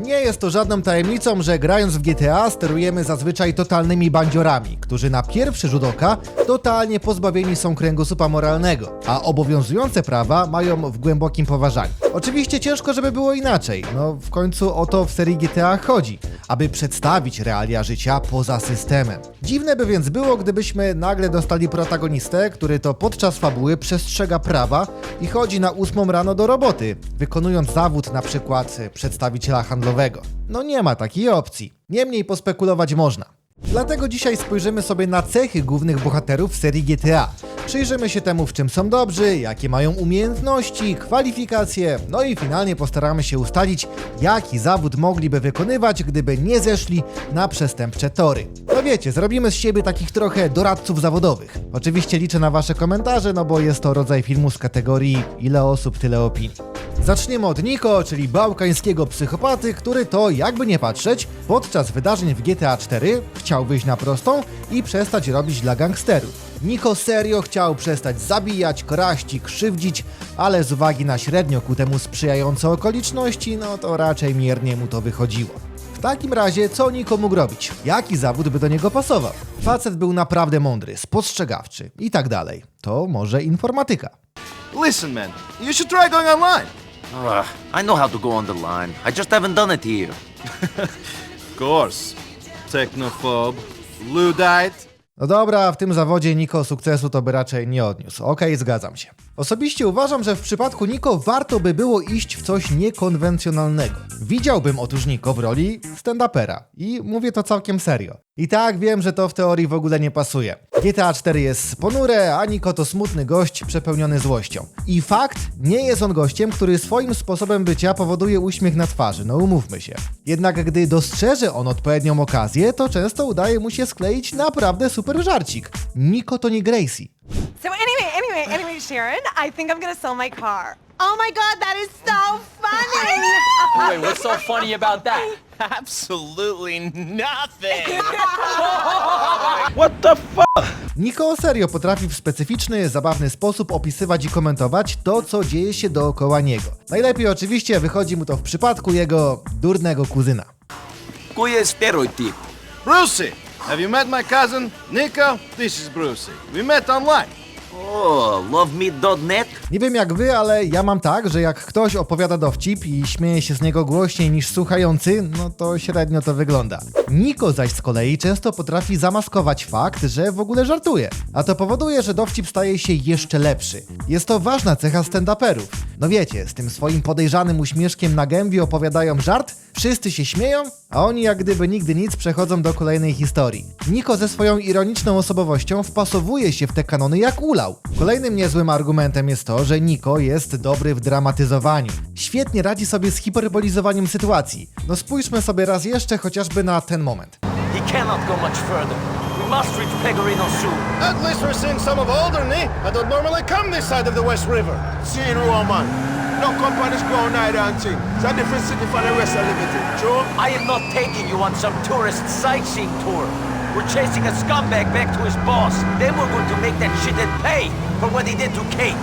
Nie jest to żadną tajemnicą, że grając w GTA sterujemy zazwyczaj totalnymi bandziorami, którzy na pierwszy rzut oka totalnie pozbawieni są kręgosłupa moralnego, a obowiązujące prawa mają w głębokim poważaniu. Oczywiście ciężko, żeby było inaczej, no w końcu o to w serii GTA chodzi, aby przedstawić realia życia poza systemem. Dziwne by więc było, gdybyśmy nagle dostali protagonistę, który to podczas fabuły przestrzega prawa i chodzi na ósmą rano do roboty, wykonując zawód na przykład przedstawiciela handlowego. No nie ma takiej opcji. Niemniej pospekulować można. Dlatego dzisiaj spojrzymy sobie na cechy głównych bohaterów serii GTA. Przyjrzymy się temu, w czym są dobrzy, jakie mają umiejętności, kwalifikacje, no i finalnie postaramy się ustalić, jaki zawód mogliby wykonywać, gdyby nie zeszli na przestępcze tory. No wiecie, zrobimy z siebie takich trochę doradców zawodowych. Oczywiście liczę na wasze komentarze, no bo jest to rodzaj filmu z kategorii ile osób, tyle opinii. Zaczniemy od Niko, czyli bałkańskiego psychopaty, który to, jakby nie patrzeć, podczas wydarzeń w GTA 4 chciał wyjść na prostą i przestać robić dla gangsterów. Niko serio chciał przestać zabijać, kraść i krzywdzić, ale z uwagi na średnio ku temu sprzyjające okoliczności, no to raczej miernie mu to wychodziło. W takim razie, co Niko mógł robić? Jaki zawód by do niego pasował? Facet był naprawdę mądry, spostrzegawczy i tak dalej. To może informatyka. Listen, man, you should try going online. Ugh, I know how to go on the line. I just haven't done it here. Of course. Technophobe, Luddite. No dobra, w tym zawodzie Niko sukcesu to by raczej nie odniósł. Okej, zgadzam się. Osobiście uważam, że w przypadku Niko warto by było iść w coś niekonwencjonalnego. Widziałbym otóż Niko w roli stand-upera. I mówię to całkiem serio. I tak wiem, że to w teorii w ogóle nie pasuje. GTA 4 jest ponure, a Niko to smutny gość przepełniony złością. I fakt, nie jest on gościem, który swoim sposobem bycia powoduje uśmiech na twarzy, no umówmy się. Jednak gdy dostrzeże on odpowiednią okazję, to często udaje mu się skleić naprawdę super żarcik. Niko to nie Gracie. So anyway, anyway, anyway, Sharon, I think I'm gonna sell my car. Oh my god, that is so funny! Wait, what's so funny about that? Absolutely nothing. Niko serio potrafi w specyficzny, zabawny sposób opisywać i komentować to, co dzieje się dookoła niego. Najlepiej oczywiście wychodzi mu to w przypadku jego durnego kuzyna. Kuya steroid tip. Have you met my cousin? Nico, this is Brucey. We met online. Oh, lovemeat.net? Nie wiem jak wy, ale ja mam tak, że jak ktoś opowiada dowcip i śmieje się z niego głośniej niż słuchający, no to średnio to wygląda. Niko zaś z kolei często potrafi zamaskować fakt, że w ogóle żartuje, a to powoduje, że dowcip staje się jeszcze lepszy. Jest to ważna cecha stand-uperów. No wiecie, z tym swoim podejrzanym uśmieszkiem na gębie opowiadają żart, wszyscy się śmieją, a oni jak gdyby nigdy nic przechodzą do kolejnej historii. Niko ze swoją ironiczną osobowością wpasowuje się w te kanony jak ulał. Kolejnym niezłym argumentem jest to, że Niko jest dobry w dramatyzowaniu. Świetnie radzi sobie z hiperbolizowaniem sytuacji. No spójrzmy sobie raz jeszcze chociażby na ten moment. He cannot go much further. We must reach Pecorino soon. At least we're seeing some of Alderney. I don't normally come this side of the West River. See Seeing Roman. No come on this ground neither and thing. It's a different city from the rest of Liberty. True? I am not taking you on some tourist sightseeing tour. We're chasing a scumbag back to his boss. Then we're going to make that shithead pay for what he did to Kate.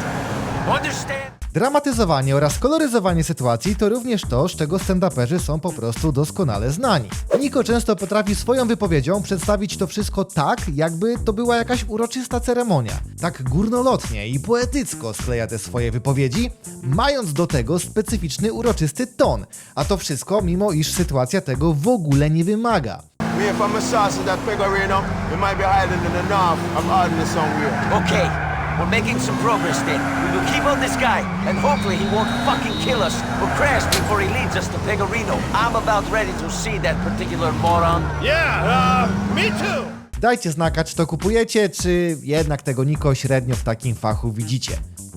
Understand? Dramatyzowanie oraz koloryzowanie sytuacji to również to, z czego stand-uperzy są po prostu doskonale znani. Niko często potrafi swoją wypowiedzią przedstawić to wszystko tak, jakby to była jakaś uroczysta ceremonia. Tak górnolotnie i poetycko skleja te swoje wypowiedzi, mając do tego specyficzny uroczysty ton. A to wszystko mimo iż sytuacja tego w ogóle nie wymaga. We from a sauce in that Pecorino. We might be hiding in the north of Alderney somewhere. Okay, we're making some progress then. We will keep on this guy, and hopefully he won't fucking kill us or crash before he leads us to Pecorino. I'm about ready to see that particular moron. Yeah, uh, me too. Dajcie znaka, czy to kupujecie, czy jednak tego Niko średnio w takim fachu widzicie.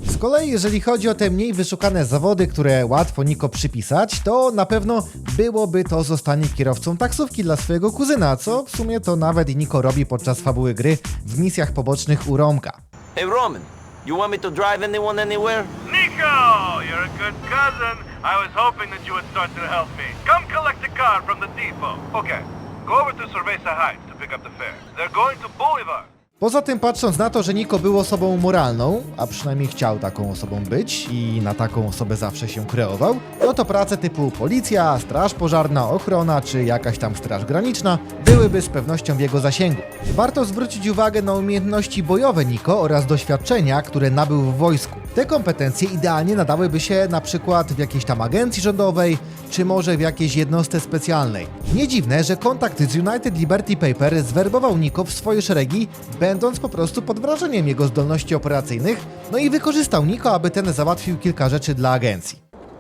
Z kolei, jeżeli chodzi o te mniej wyszukane zawody, które łatwo Niko przypisać, to na pewno byłoby to zostanie kierowcą taksówki dla swojego kuzyna, co w sumie to nawet i Niko robi podczas fabuły gry w misjach pobocznych u Romka. Hey Roman, you want me to drive anyone anywhere? Nico, you're a good cousin. I was hoping that you would start to help me. Come collect the car from the depot. Okay, go over to Cerveza Heights to pick up the fare. They're going to Bolivar. Poza tym patrząc na to, że Niko był osobą moralną, a przynajmniej chciał taką osobą być i na taką osobę zawsze się kreował, no to prace typu policja, straż pożarna, ochrona czy jakaś tam straż graniczna byłyby z pewnością w jego zasięgu. Warto zwrócić uwagę na umiejętności bojowe Niko oraz doświadczenia, które nabył w wojsku. Te kompetencje idealnie nadałyby się na przykład w jakiejś tam agencji rządowej, czy może w jakiejś jednostce specjalnej. Nie dziwne, że kontakt z United Liberty Paper zwerbował Niko w swoje szeregi, będąc po prostu pod wrażeniem jego zdolności operacyjnych, no i wykorzystał Niko, aby ten załatwił kilka rzeczy dla agencji.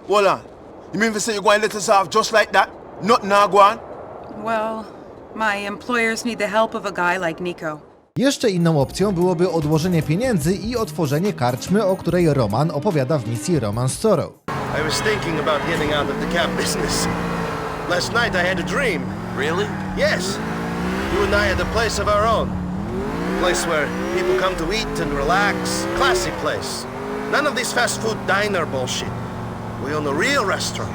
Hold on. You mean to say you're going to let us off just like that? Nothing now? Well, my employers need the help of a guy like Nico. Jeszcze inną opcją byłoby odłożenie pieniędzy i otworzenie karczmy, o której Roman opowiada w misji Roman Sorrow. I was thinking about getting out of the cab business. Last night I had a dream. Really? Yes. You and I had a place of our own. Place where people come to eat and relax. Classy place. None of this fast food diner bullshit. We own a real restaurant.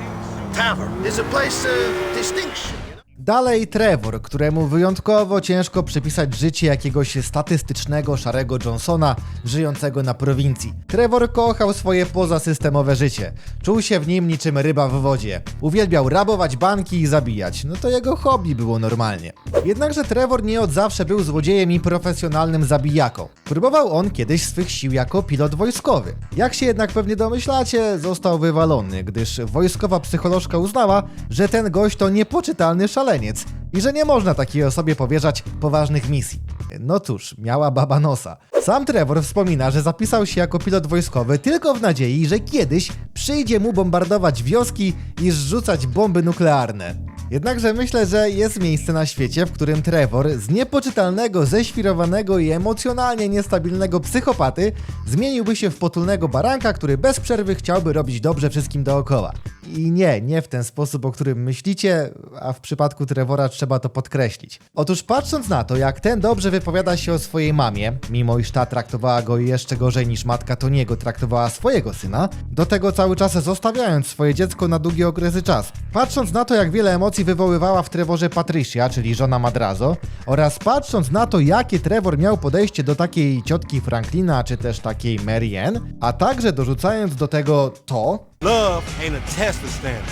Tavern. It's a place of distinction. Dalej Trevor, któremu wyjątkowo ciężko przypisać życie jakiegoś statystycznego szarego Johnsona żyjącego na prowincji. Trevor kochał swoje pozasystemowe życie. Czuł się w nim niczym ryba w wodzie. Uwielbiał rabować banki i zabijać. No to jego hobby było normalnie. Jednakże Trevor nie od zawsze był złodziejem i profesjonalnym zabijaką. Próbował on kiedyś swych sił jako pilot wojskowy. Jak się jednak pewnie domyślacie, został wywalony, gdyż wojskowa psycholożka uznała, że ten gość to niepoczytalny szaleniec i że nie można takiej osobie powierzać poważnych misji. No cóż, miała baba nosa. Sam Trevor wspomina, że zapisał się jako pilot wojskowy tylko w nadziei, że kiedyś przyjdzie mu bombardować wioski i zrzucać bomby nuklearne. Jednakże myślę, że jest miejsce na świecie, w którym Trevor z niepoczytalnego, ześwirowanego i emocjonalnie niestabilnego psychopaty zmieniłby się w potulnego baranka, który bez przerwy chciałby robić dobrze wszystkim dookoła. I nie, nie w ten sposób, o którym myślicie, a w przypadku Trevora trzeba to podkreślić. Otóż patrząc na to, jak ten dobrze wypowiada się o swojej mamie, mimo iż ta traktowała go jeszcze gorzej niż matka Toniego traktowała swojego syna, do tego cały czas zostawiając swoje dziecko na długie okresy czasu. Patrząc na to, jak wiele emocji wywoływała w Trevorze Patricia, czyli żona Madrazo, oraz patrząc na to, jakie Trevor miał podejście do takiej ciotki Franklina, czy też takiej Mary Ann, a także dorzucając do tego to, Love ain't a test of standard.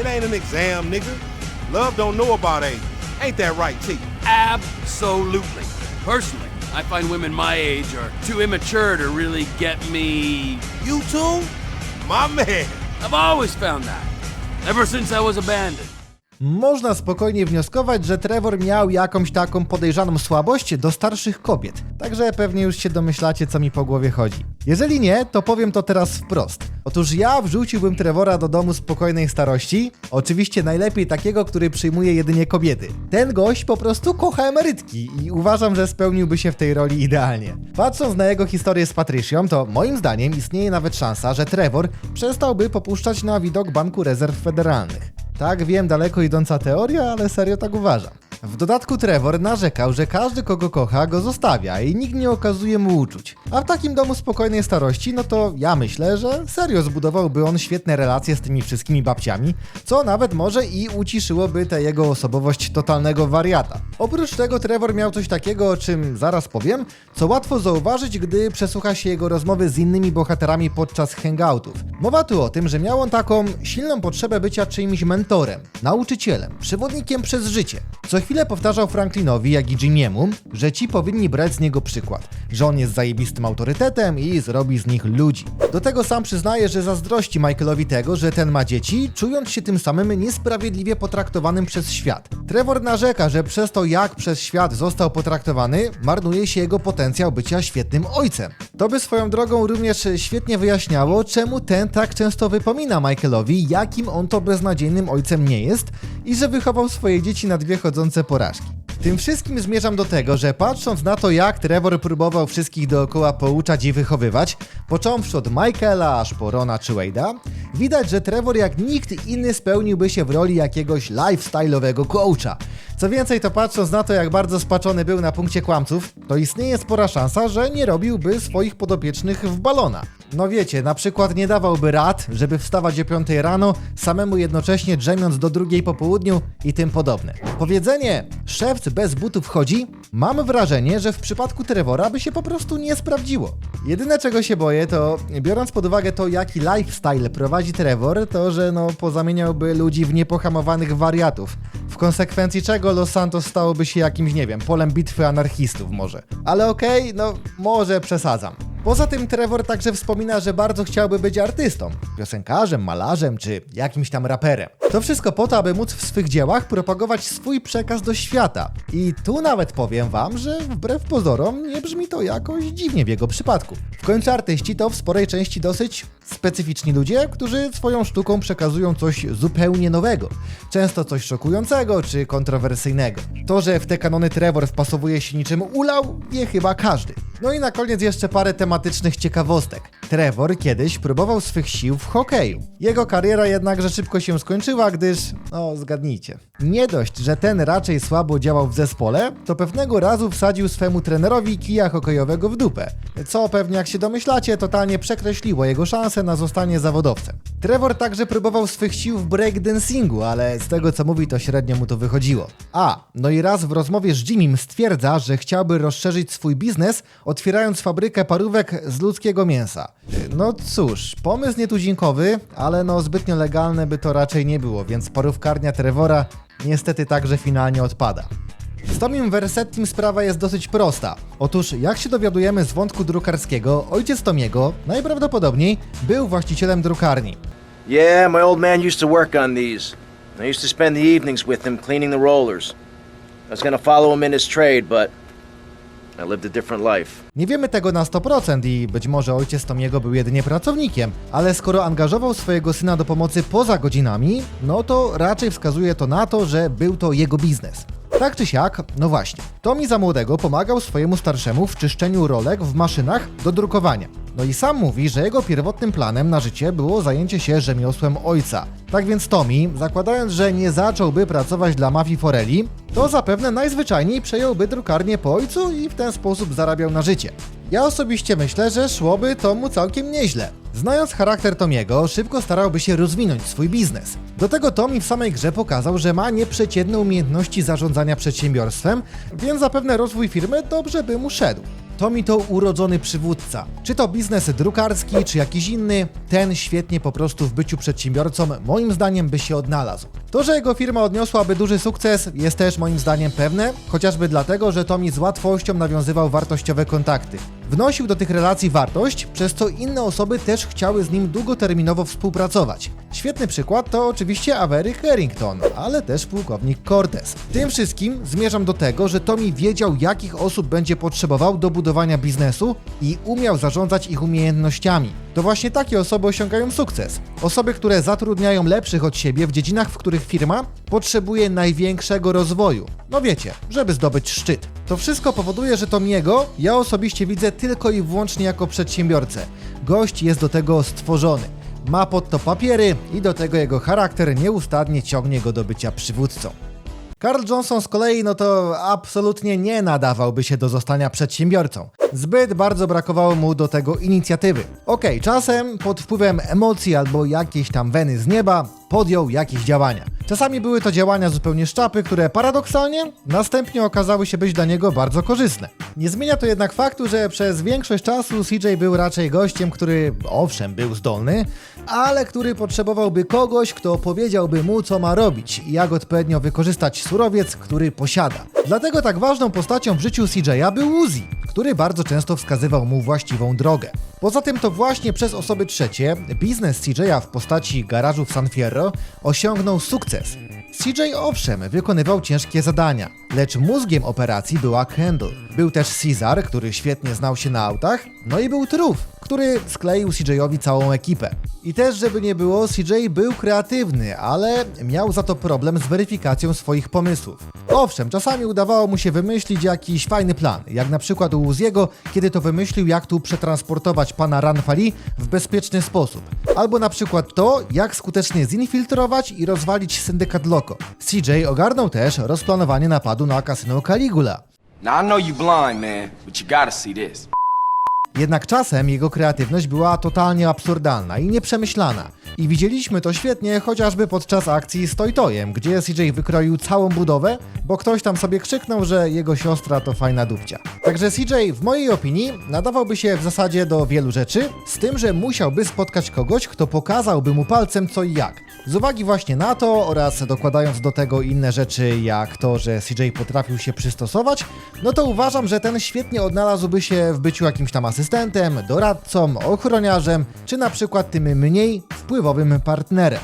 It ain't an exam, nigga. Love don't know about age. Ain't that right, T? Absolutely. Personally, I find women my age are too immature to really get me. You too? My man. I've always found that. Ever since I was abandoned. Można spokojnie wnioskować, że Trevor miał jakąś taką podejrzaną słabość do starszych kobiet. Także pewnie już się domyślacie, co mi po głowie chodzi. Jeżeli nie, to powiem to teraz wprost. Otóż ja wrzuciłbym Trevora do domu spokojnej starości, oczywiście najlepiej takiego, który przyjmuje jedynie kobiety. Ten gość po prostu kocha emerytki i uważam, że spełniłby się w tej roli idealnie. Patrząc na jego historię z Patrycją, to moim zdaniem istnieje nawet szansa, że Trevor przestałby popuszczać na widok Banku Rezerw Federalnych. Tak, wiem, daleko idąca teoria, ale serio tak uważam. W dodatku Trevor narzekał, że każdy kogo kocha go zostawia i nikt nie okazuje mu uczuć. A w takim domu spokojnej starości, no to ja myślę, że serio zbudowałby on świetne relacje z tymi wszystkimi babciami, co nawet może i uciszyłoby tę jego osobowość totalnego wariata. Oprócz tego Trevor miał coś takiego, o czym zaraz powiem, co łatwo zauważyć, gdy przesłucha się jego rozmowy z innymi bohaterami podczas hangoutów. Mowa tu o tym, że miał on taką silną potrzebę bycia czyimś mentorem, nauczycielem, przewodnikiem przez życie. Co chwilę powtarzał Franklinowi, jak i Jimiemu, że ci powinni brać z niego przykład, że on jest zajebistym autorytetem i zrobi z nich ludzi. Do tego sam przyznaje, że zazdrości Michaelowi tego, że ten ma dzieci, czując się tym samym niesprawiedliwie potraktowanym przez świat. Trevor narzeka, że przez to jak przez świat został potraktowany, marnuje się jego potencjał bycia świetnym ojcem. To by swoją drogą również świetnie wyjaśniało, czemu ten tak często wypomina Michaelowi, jakim on to beznadziejnym ojcem nie jest i że wychował swoje dzieci na dwie chodzące porażki. Tym wszystkim zmierzam do tego, że patrząc na to, jak Trevor próbował wszystkich dookoła pouczać i wychowywać, począwszy od Michaela aż po Rona czy Wade'a, widać, że Trevor jak nikt inny spełniłby się w roli jakiegoś lifestyle'owego coacha. Co więcej, to patrząc na to, jak bardzo spaczony był na punkcie kłamców, to istnieje spora szansa, że nie robiłby swoich podopiecznych w balona. No wiecie, na przykład nie dawałby rad, żeby wstawać o 5 rano, samemu jednocześnie drzemiąc do drugiej po południu i tym podobne. Powiedzenie szewc bez butów chodzi, mam wrażenie, że w przypadku Trevora by się po prostu nie sprawdziło. Jedyne czego się boję to, biorąc pod uwagę to jaki lifestyle prowadzi Trevor, to że no pozamieniałby ludzi w niepohamowanych wariatów. W konsekwencji czego Los Santos stałoby się jakimś, nie wiem, polem bitwy anarchistów może. Ale okej, no może przesadzam. Poza tym Trevor także wspomina, że bardzo chciałby być artystą, piosenkarzem, malarzem czy jakimś tam raperem. To wszystko po to, aby móc w swych dziełach propagować swój przekaz do świata. I tu nawet powiem wam, że wbrew pozorom nie brzmi to jakoś dziwnie w jego przypadku. W końcu artyści to w sporej części dosyć specyficzni ludzie, którzy swoją sztuką przekazują coś zupełnie nowego. Często coś szokującego czy kontrowersyjnego. To, że w te kanony Trevor wpasowuje się niczym ulał, wie chyba każdy. No i na koniec jeszcze parę tematycznych ciekawostek. Trevor kiedyś próbował swych sił w hokeju. Jego kariera jednakże szybko się skończyła, gdyż, no zgadnijcie, nie dość, że ten raczej słabo działał w zespole, to pewnego razu wsadził swemu trenerowi kija hokejowego w dupę, co pewnie jak się domyślacie, totalnie przekreśliło jego szanse na zostanie zawodowcem. Trevor także próbował swych sił w breakdancingu, ale z tego co mówi to średnio mu to wychodziło. A, no i raz w rozmowie z Jimmym stwierdza, że chciałby rozszerzyć swój biznes, otwierając fabrykę parówek z ludzkiego mięsa. No cóż, pomysł nietuzinkowy, ale no zbytnio legalne by to raczej nie było, więc parówkarnia Trevora niestety także finalnie odpada. Z Tomim Versettim sprawa jest dosyć prosta. Otóż, jak się dowiadujemy z wątku drukarskiego, ojciec Tomiego najprawdopodobniej był właścicielem drukarni. Yeah, my old man used to work on these. I used to spend the evenings with him cleaning the rollers. I was gonna follow him in his trade, but I lived a different life. Nie wiemy tego na 100% i być może ojciec Tomiego był jedynie pracownikiem, ale skoro angażował swojego syna do pomocy poza godzinami, no to raczej wskazuje to na to, że był to jego biznes. Tak czy siak, no właśnie, Tomi za młodego pomagał swojemu starszemu w czyszczeniu rolek w maszynach do drukowania. No i sam mówi, że jego pierwotnym planem na życie było zajęcie się rzemiosłem ojca. Tak więc Tomi, zakładając, że nie zacząłby pracować dla mafii Foreli, to zapewne najzwyczajniej przejąłby drukarnię po ojcu i w ten sposób zarabiał na życie. Ja osobiście myślę, że szłoby to mu całkiem nieźle. Znając charakter Tomiego, szybko starałby się rozwinąć swój biznes. Do tego Tomi w samej grze pokazał, że ma nieprzeciętne umiejętności zarządzania przedsiębiorstwem, więc zapewne rozwój firmy dobrze by mu szedł. Tomi to urodzony przywódca. Czy to biznes drukarski, czy jakiś inny, ten świetnie po prostu w byciu przedsiębiorcą moim zdaniem by się odnalazł. To, że jego firma odniosłaby duży sukces jest też moim zdaniem pewne, chociażby dlatego, że Tomi z łatwością nawiązywał wartościowe kontakty. Wnosił do tych relacji wartość, przez co inne osoby też chciały z nim długoterminowo współpracować. Świetny przykład to oczywiście Avery Harrington, ale też pułkownik Cortez. Tym wszystkim zmierzam do tego, że Tommy wiedział, jakich osób będzie potrzebował do budowania biznesu i umiał zarządzać ich umiejętnościami. To właśnie takie osoby osiągają sukces. Osoby, które zatrudniają lepszych od siebie w dziedzinach, w których firma potrzebuje największego rozwoju. No wiecie, żeby zdobyć szczyt. To wszystko powoduje, że Tomiego ja osobiście widzę tylko i wyłącznie jako przedsiębiorcę. Gość jest do tego stworzony. Ma pod to papiery i do tego jego charakter nieustannie ciągnie go do bycia przywódcą. Carl Johnson z kolei, no to absolutnie nie nadawałby się do zostania przedsiębiorcą. Zbyt bardzo brakowało mu do tego inicjatywy. Okej, czasem pod wpływem emocji albo jakiejś tam weny z nieba podjął jakieś działania. Czasami były to działania zupełnie szczapy, które paradoksalnie następnie okazały się być dla niego bardzo korzystne. Nie zmienia to jednak faktu, że przez większość czasu CJ był raczej gościem, który owszem był zdolny, ale który potrzebowałby kogoś, kto powiedziałby mu co ma robić i jak odpowiednio wykorzystać surowiec, który posiada. Dlatego tak ważną postacią w życiu CJ'a był Uzi, który bardzo często wskazywał mu właściwą drogę. Poza tym to właśnie przez osoby trzecie biznes CJ'a w postaci garażu w San Fierro osiągnął sukces. CJ owszem wykonywał ciężkie zadania, lecz mózgiem operacji była Kendall. Był też Caesar, który świetnie znał się na autach, no i był Truf, który skleił CJ-owi całą ekipę. I też, żeby nie było, CJ był kreatywny, ale miał za to problem z weryfikacją swoich pomysłów. Owszem, czasami udawało mu się wymyślić jakiś fajny plan, jak na przykład u Uziego, kiedy to wymyślił, jak tu przetransportować pana Ranfali w bezpieczny sposób. Albo na przykład to, jak skutecznie zinfiltrować i rozwalić syndykat CJ ogarnął też rozplanowanie napadu na kasyno Caligula. Now I know you blind, man, but you gotta see this. Jednak czasem jego kreatywność była totalnie absurdalna i nieprzemyślana. I widzieliśmy to świetnie chociażby podczas akcji z Toytojem, gdzie CJ wykroił całą budowę, bo ktoś tam sobie krzyknął, że jego siostra to fajna dupcia. Także CJ w mojej opinii nadawałby się w zasadzie do wielu rzeczy, z tym, że musiałby spotkać kogoś, kto pokazałby mu palcem co i jak. Z uwagi właśnie na to oraz dokładając do tego inne rzeczy jak to, że CJ potrafił się przystosować, no to uważam, że ten świetnie odnalazłby się w byciu jakimś tam asystentem, doradcą, ochroniarzem, czy na przykład tym mniej wpływowym partnerem.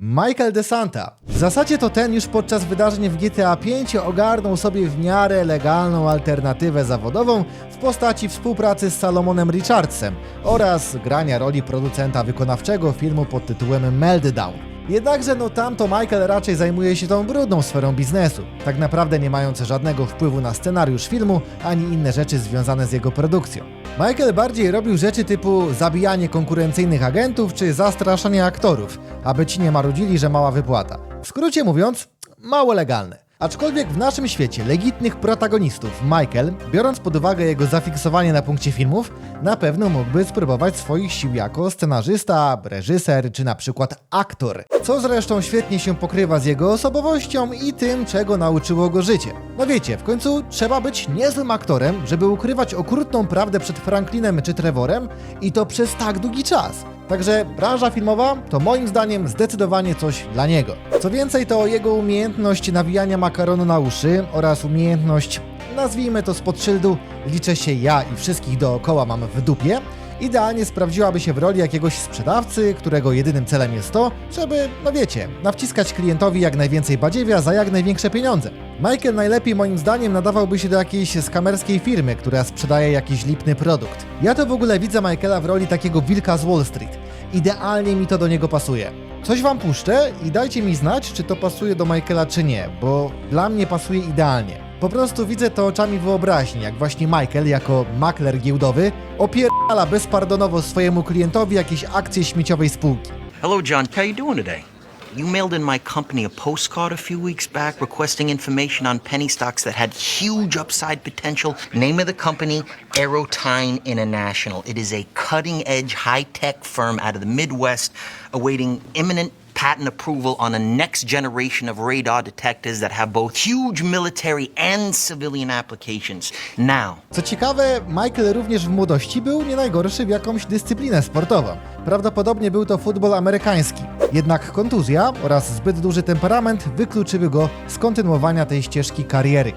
Michael DeSanta. W zasadzie to ten już podczas wydarzeń w GTA V ogarnął sobie w miarę legalną alternatywę zawodową w postaci współpracy z Salomonem Richardsem oraz grania roli producenta wykonawczego filmu pod tytułem Meltdown. Jednakże no tamto Michael raczej zajmuje się tą brudną sferą biznesu, tak naprawdę nie mając żadnego wpływu na scenariusz filmu ani inne rzeczy związane z jego produkcją. Michael bardziej robił rzeczy typu zabijanie konkurencyjnych agentów czy zastraszanie aktorów, aby ci nie marudzili, że mała wypłata. W skrócie mówiąc, mało legalne. Aczkolwiek w naszym świecie legitnych protagonistów Michael, biorąc pod uwagę jego zafiksowanie na punkcie filmów, na pewno mógłby spróbować swoich sił jako scenarzysta, reżyser czy na przykład aktor. Co zresztą świetnie się pokrywa z jego osobowością i tym, czego nauczyło go życie. No wiecie, w końcu trzeba być niezłym aktorem, żeby ukrywać okrutną prawdę przed Franklinem czy Trevorem i to przez tak długi czas. Także branża filmowa to moim zdaniem zdecydowanie coś dla niego. Co więcej, to jego umiejętność nawijania makaronu na uszy oraz umiejętność, nazwijmy to spod szyldu, liczę się ja i wszystkich dookoła mam w dupie, idealnie sprawdziłaby się w roli jakiegoś sprzedawcy, którego jedynym celem jest to, żeby, no wiecie, nawciskać klientowi jak najwięcej badziewia za jak największe pieniądze. Michael najlepiej moim zdaniem nadawałby się do jakiejś skamerskiej firmy, która sprzedaje jakiś lipny produkt. Ja to w ogóle widzę Michaela w roli takiego wilka z Wall Street. Idealnie mi to do niego pasuje. Coś wam puszczę i dajcie mi znać, czy to pasuje do Michaela, czy nie, bo dla mnie pasuje idealnie. Po prostu widzę to oczami wyobraźni, jak właśnie Michael, jako makler giełdowy, opierdala bezpardonowo swojemu klientowi jakieś akcje śmieciowej spółki. Hello, John. How you doing today? You mailed in my company a postcard a few weeks back requesting information on penny stocks that had huge upside potential. Name of the company, Aerotine International. It is a cutting-edge, high-tech firm out of the Midwest awaiting imminent patent approval on a next generation of radar detectors that have both huge military and civilian applications. Now, Co ciekawe, Michael również w młodości był nie najgorszy w jakąś dyscyplinę sportową. Prawdopodobnie był to futbol amerykański. Jednak kontuzja oraz zbyt duży temperament wykluczyły go z kontynuowania tej ścieżki kariery.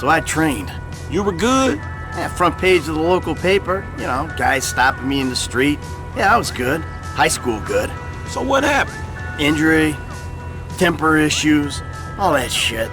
So I trained. You were good? Yeah, front page of the local paper. You know, guys stopping me in the street. Yeah, I was good. High school good. So what happened? Injury, temper issues, all that shit.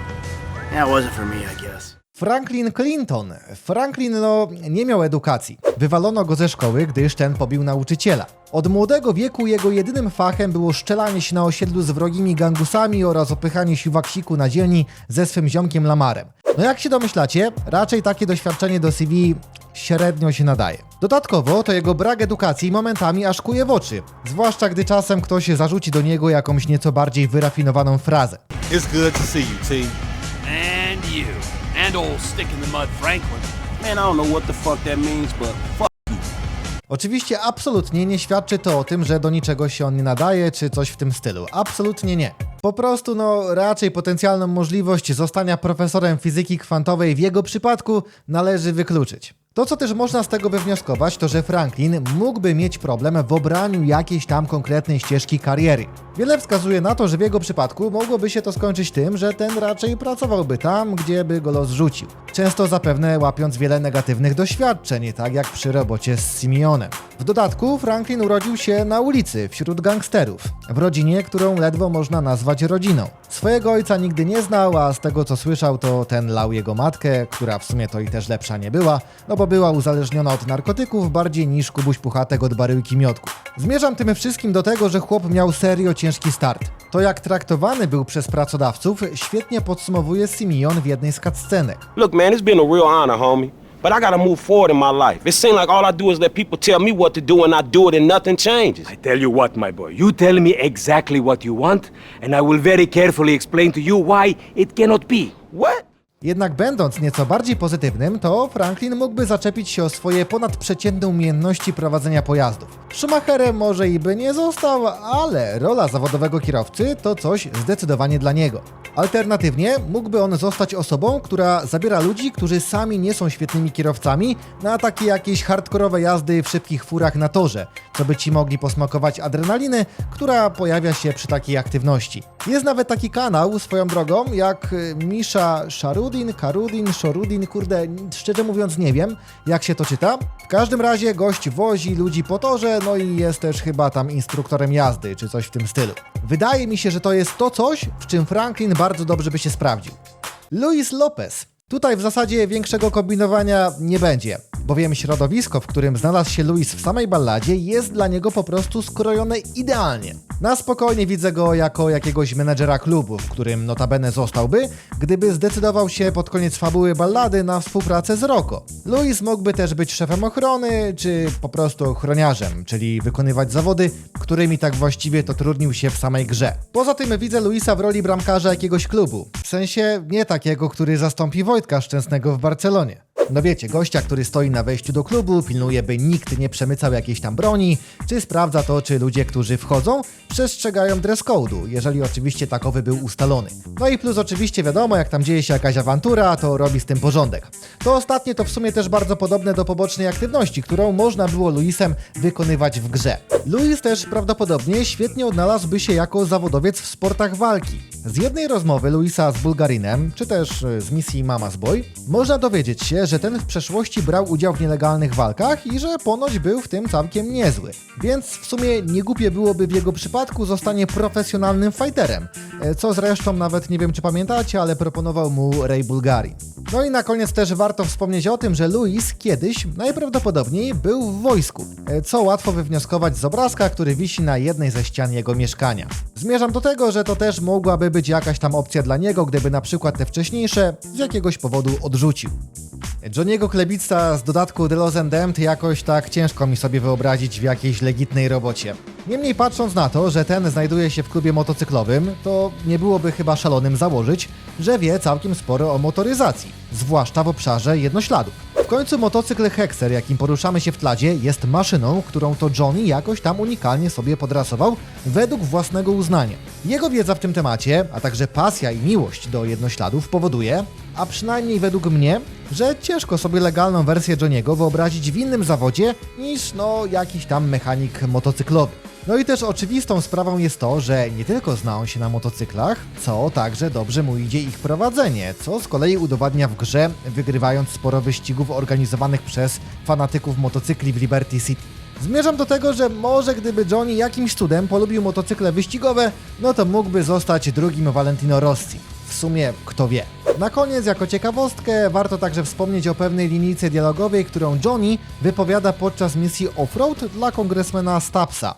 It wasn't for me, I guess. Franklin Clinton. Franklin no, nie miał edukacji. Wywalono go ze szkoły, gdyż ten pobił nauczyciela. Od młodego wieku jego jedynym fachem było szczelanie się na osiedlu z wrogimi gangusami oraz opychanie siwaksiku na dzielni ze swym ziomkiem Lamarem. No jak się domyślacie, raczej takie doświadczenie do CV średnio się nadaje. Dodatkowo to jego brak edukacji momentami aż kuje w oczy, zwłaszcza gdy czasem ktoś zarzuci do niego jakąś nieco bardziej wyrafinowaną frazę. It's good to see you, T. And you. And old stick in the mud Franklin. Man, I don't know what the fuck that means, but fuck. Oczywiście absolutnie nie świadczy to o tym, że do niczego się on nie nadaje, czy coś w tym stylu. Absolutnie nie. Po prostu, no, raczej potencjalną możliwość zostania profesorem fizyki kwantowej w jego przypadku należy wykluczyć. To, co też można z tego wywnioskować, to że Franklin mógłby mieć problem w obraniu jakiejś tam konkretnej ścieżki kariery. Wiele wskazuje na to, że w jego przypadku mogłoby się to skończyć tym, że ten raczej pracowałby tam, gdzie by go los rzucił. Często zapewne łapiąc wiele negatywnych doświadczeń, tak jak przy robocie z Simeonem. W dodatku Franklin urodził się na ulicy, wśród gangsterów, w rodzinie, którą ledwo można nazwać rodziną. Swojego ojca nigdy nie znał, a z tego co słyszał, to ten lał jego matkę, która w sumie to i też lepsza nie była, no bo była uzależniona od narkotyków bardziej niż Kubuś Puchatek od baryłki miotku. Zmierzam tym wszystkim do tego, że chłop miał serio ciężki start. To jak traktowany był przez pracodawców świetnie podsumowuje Simeon w jednej z cutscenek. Look, man, it's been a real honor, homie. But I gotta move forward in my life. It seems like all I do is let people tell me what to do and I do it and nothing changes. I tell you what, my boy, you tell me exactly what you want, and I will very carefully explain to you why it cannot be. What? Jednak będąc nieco bardziej pozytywnym, to Franklin mógłby zaczepić się o swoje ponadprzeciętne umiejętności prowadzenia pojazdów. Schumacherem może i by nie został, ale rola zawodowego kierowcy to coś zdecydowanie dla niego. Alternatywnie mógłby on zostać osobą, która zabiera ludzi, którzy sami nie są świetnymi kierowcami, na takie jakieś hardkorowe jazdy w szybkich furach na torze, co by ci mogli posmakować adrenaliny, która pojawia się przy takiej aktywności. Jest nawet taki kanał, swoją drogą, jak y, Misha Sharudin, Karudin, Shorudin, kurde, szczerze mówiąc nie wiem, jak się to czyta. W każdym razie gość wozi ludzi po torze, no i jest też chyba tam instruktorem jazdy, czy coś w tym stylu. Wydaje mi się, że to jest to coś, w czym Franklin bardzo dobrze by się sprawdził. Luis Lopez. Tutaj w zasadzie większego kombinowania nie będzie, bowiem środowisko, w którym znalazł się Luis w samej balladzie, jest dla niego po prostu skrojone idealnie. Na spokojnie widzę go jako jakiegoś menedżera klubu, w którym notabene zostałby, gdyby zdecydował się pod koniec fabuły ballady na współpracę z Rocco. Luis mógłby też być szefem ochrony, czy po prostu ochroniarzem, czyli wykonywać zawody, którymi tak właściwie to trudnił się w samej grze. Poza tym widzę Luisa w roli bramkarza jakiegoś klubu, w sensie nie takiego, który zastąpi Wojtka Szczęsnego w Barcelonie. No wiecie, gościa, który stoi na wejściu do klubu, pilnuje, by nikt nie przemycał jakiejś tam broni, czy sprawdza to, czy ludzie, którzy wchodzą, przestrzegają dress code'u, jeżeli oczywiście takowy był ustalony. No i plus oczywiście wiadomo, jak tam dzieje się jakaś awantura, to robi z tym porządek. To ostatnie to w sumie też bardzo podobne do pobocznej aktywności, którą można było Luisem wykonywać w grze. Luis też prawdopodobnie świetnie odnalazłby się jako zawodowiec w sportach walki. Z jednej rozmowy Luisa z Bulgarinem, czy też y, z misji Mama's Boy, można dowiedzieć się, że ten w przeszłości brał udział w nielegalnych walkach i że ponoć był w tym całkiem niezły. Więc w sumie nie głupie byłoby w jego przypadku zostanie profesjonalnym fighterem, e, co zresztą nawet nie wiem czy pamiętacie, ale proponował mu Ray Bulgarin. No i na koniec też warto wspomnieć o tym, że Luis kiedyś najprawdopodobniej był w wojsku, e, co łatwo wywnioskować z obrazka, który wisi na jednej ze ścian jego mieszkania. Zmierzam do tego, że to też mogłaby być jakaś tam opcja dla niego, gdyby na przykład te wcześniejsze z jakiegoś powodu odrzucił. Johniego Klebicta z dodatku The Lost and Damned jakoś tak ciężko mi sobie wyobrazić w jakiejś legitnej robocie. Niemniej patrząc na to, że ten znajduje się w klubie motocyklowym, to nie byłoby chyba szalonym założyć, że wie całkiem sporo o motoryzacji, zwłaszcza w obszarze jednośladów. W końcu motocykl Hexer, jakim poruszamy się w tladzie, jest maszyną, którą to Johnny jakoś tam unikalnie sobie podrasował według własnego uznania. Jego wiedza w tym temacie, a także pasja i miłość do jednośladów powoduje, a przynajmniej według mnie, że ciężko sobie legalną wersję Johniego wyobrazić w innym zawodzie niż no jakiś tam mechanik motocyklowy. No i też oczywistą sprawą jest to, że nie tylko zna on się na motocyklach, co także dobrze mu idzie ich prowadzenie, co z kolei udowadnia w grze, wygrywając sporo wyścigów organizowanych przez fanatyków motocykli w Liberty City. Zmierzam do tego, że może gdyby Johnny jakimś cudem polubił motocykle wyścigowe, no to mógłby zostać drugim Valentino Rossi. W sumie kto wie. Na koniec, jako ciekawostkę, warto także wspomnieć o pewnej linijce dialogowej, którą Johnny wypowiada podczas misji off-road dla kongresmena Stapsa.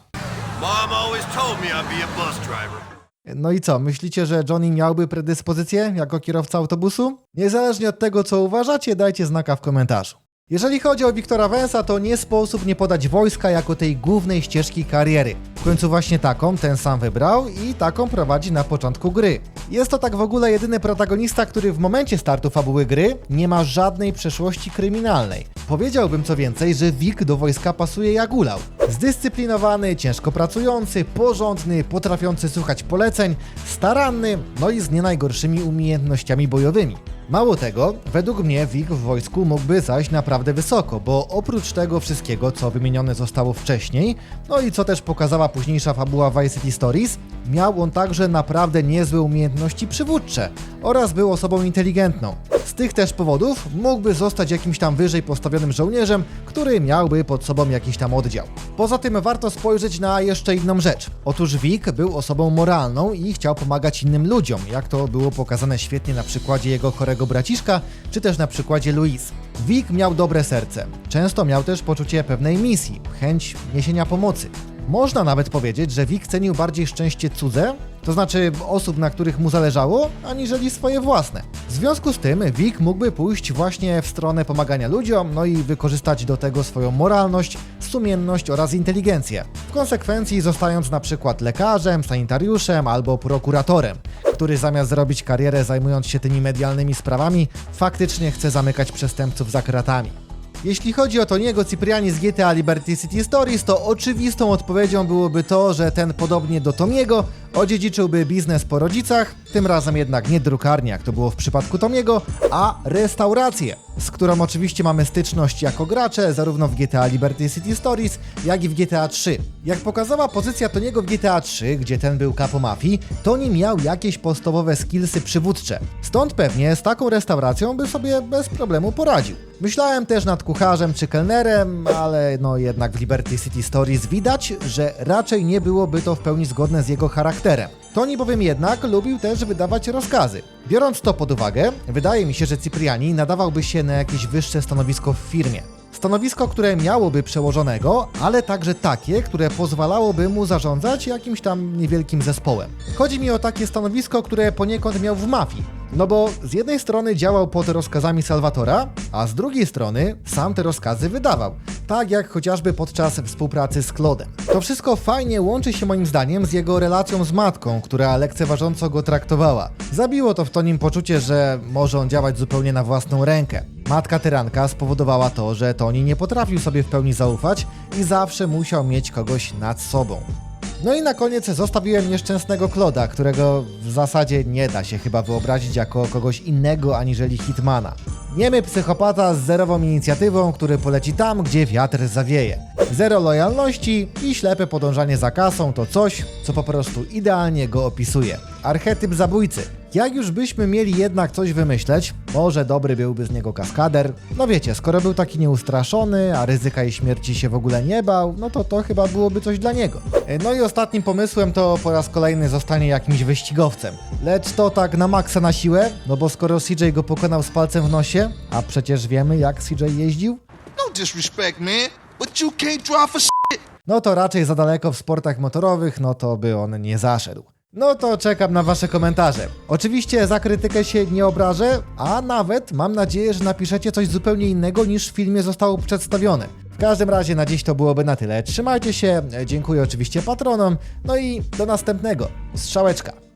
Mom always told me I'd be a bus driver. No i co, myślicie, że Johnny miałby predyspozycję jako kierowca autobusu? Niezależnie od tego, co uważacie, dajcie znaka w komentarzu. Jeżeli chodzi o Wiktora Wensa, to nie sposób nie podać wojska jako tej głównej ścieżki kariery. W końcu właśnie taką ten sam wybrał i taką prowadzi na początku gry. Jest to tak w ogóle jedyny protagonista, który w momencie startu fabuły gry nie ma żadnej przeszłości kryminalnej. Powiedziałbym co więcej, że Wik do wojska pasuje jak ulał. Zdyscyplinowany, ciężko pracujący, porządny, potrafiący słuchać poleceń, staranny, no i z nie najgorszymi umiejętnościami bojowymi. Mało tego, według mnie WIG w wojsku mógłby zaś naprawdę wysoko, bo oprócz tego wszystkiego, co wymienione zostało wcześniej, no i co też pokazała późniejsza fabuła Vice City Stories, miał on także naprawdę niezłe umiejętności przywódcze oraz był osobą inteligentną. Z tych też powodów mógłby zostać jakimś tam wyżej postawionym żołnierzem, który miałby pod sobą jakiś tam oddział. Poza tym warto spojrzeć na jeszcze inną rzecz. Otóż Vic był osobą moralną i chciał pomagać innym ludziom, jak to było pokazane świetnie na przykładzie jego chorego braciszka, czy też na przykładzie Louise. Vic miał dobre serce. Często miał też poczucie pewnej misji, chęć niesienia pomocy. Można nawet powiedzieć, że Vic cenił bardziej szczęście cudze, to znaczy osób, na których mu zależało, aniżeli swoje własne. W związku z tym Vic mógłby pójść właśnie w stronę pomagania ludziom, no i wykorzystać do tego swoją moralność, sumienność oraz inteligencję. W konsekwencji zostając na przykład lekarzem, sanitariuszem albo prokuratorem, który zamiast zrobić karierę zajmując się tymi medialnymi sprawami, faktycznie chce zamykać przestępców za kratami. Jeśli chodzi o Toniego Cipriani z GTA Liberty City Stories, to oczywistą odpowiedzią byłoby to, że ten podobnie do Tomiego odziedziczyłby biznes po rodzicach, tym razem jednak nie drukarnię, jak to było w przypadku Tomiego, a restaurację, z którą oczywiście mamy styczność jako gracze, zarówno w GTA Liberty City Stories, jak i w GTA 3. Jak pokazała pozycja Toniego w GTA 3, gdzie ten był kapo mafii, Toni miał jakieś podstawowe skillsy przywódcze. Stąd pewnie z taką restauracją by sobie bez problemu poradził. Myślałem też nad kucharzem czy kelnerem, ale no jednak w Liberty City Stories widać, że raczej nie byłoby to w pełni zgodne z jego charakterem. Toni bowiem jednak lubił też wydawać rozkazy. Biorąc to pod uwagę, wydaje mi się, że Cipriani nadawałby się na jakieś wyższe stanowisko w firmie. Stanowisko, które miałoby przełożonego, ale także takie, które pozwalałoby mu zarządzać jakimś tam niewielkim zespołem. Chodzi mi o takie stanowisko, które poniekąd miał w mafii. No bo z jednej strony działał pod rozkazami Salvatora, a z drugiej strony sam te rozkazy wydawał. Tak jak chociażby podczas współpracy z Claudem. To wszystko fajnie łączy się moim zdaniem z jego relacją z matką, która lekceważąco go traktowała. Zabiło to w Tonim poczucie, że może on działać zupełnie na własną rękę. Matka tyranka spowodowała to, że Toni nie potrafił sobie w pełni zaufać i zawsze musiał mieć kogoś nad sobą. No i na koniec zostawiłem nieszczęsnego Kloda, którego w zasadzie nie da się chyba wyobrazić jako kogoś innego aniżeli Hitmana. Niemy psychopata z zerową inicjatywą, który poleci tam, gdzie wiatr zawieje. Zero lojalności i ślepe podążanie za kasą to coś, co po prostu idealnie go opisuje. Archetyp zabójcy. Jak już byśmy mieli jednak coś wymyśleć, może dobry byłby z niego kaskader. No wiecie, skoro był taki nieustraszony, a ryzyka i śmierci się w ogóle nie bał, no to to chyba byłoby coś dla niego. No i ostatnim pomysłem to po raz kolejny zostanie jakimś wyścigowcem. Lecz to tak na maksa na siłę, no bo skoro CJ go pokonał z palcem w nosie, a przecież wiemy jak CJ jeździł, No disrespect, man, but you can't drive for no to raczej za daleko w sportach motorowych, no to by on nie zaszedł. No to czekam na Wasze komentarze. Oczywiście za krytykę się nie obrażę, a nawet mam nadzieję, że napiszecie coś zupełnie innego niż w filmie zostało przedstawione. W każdym razie na dziś to byłoby na tyle. Trzymajcie się, dziękuję oczywiście patronom, no i do następnego. Strzałeczka.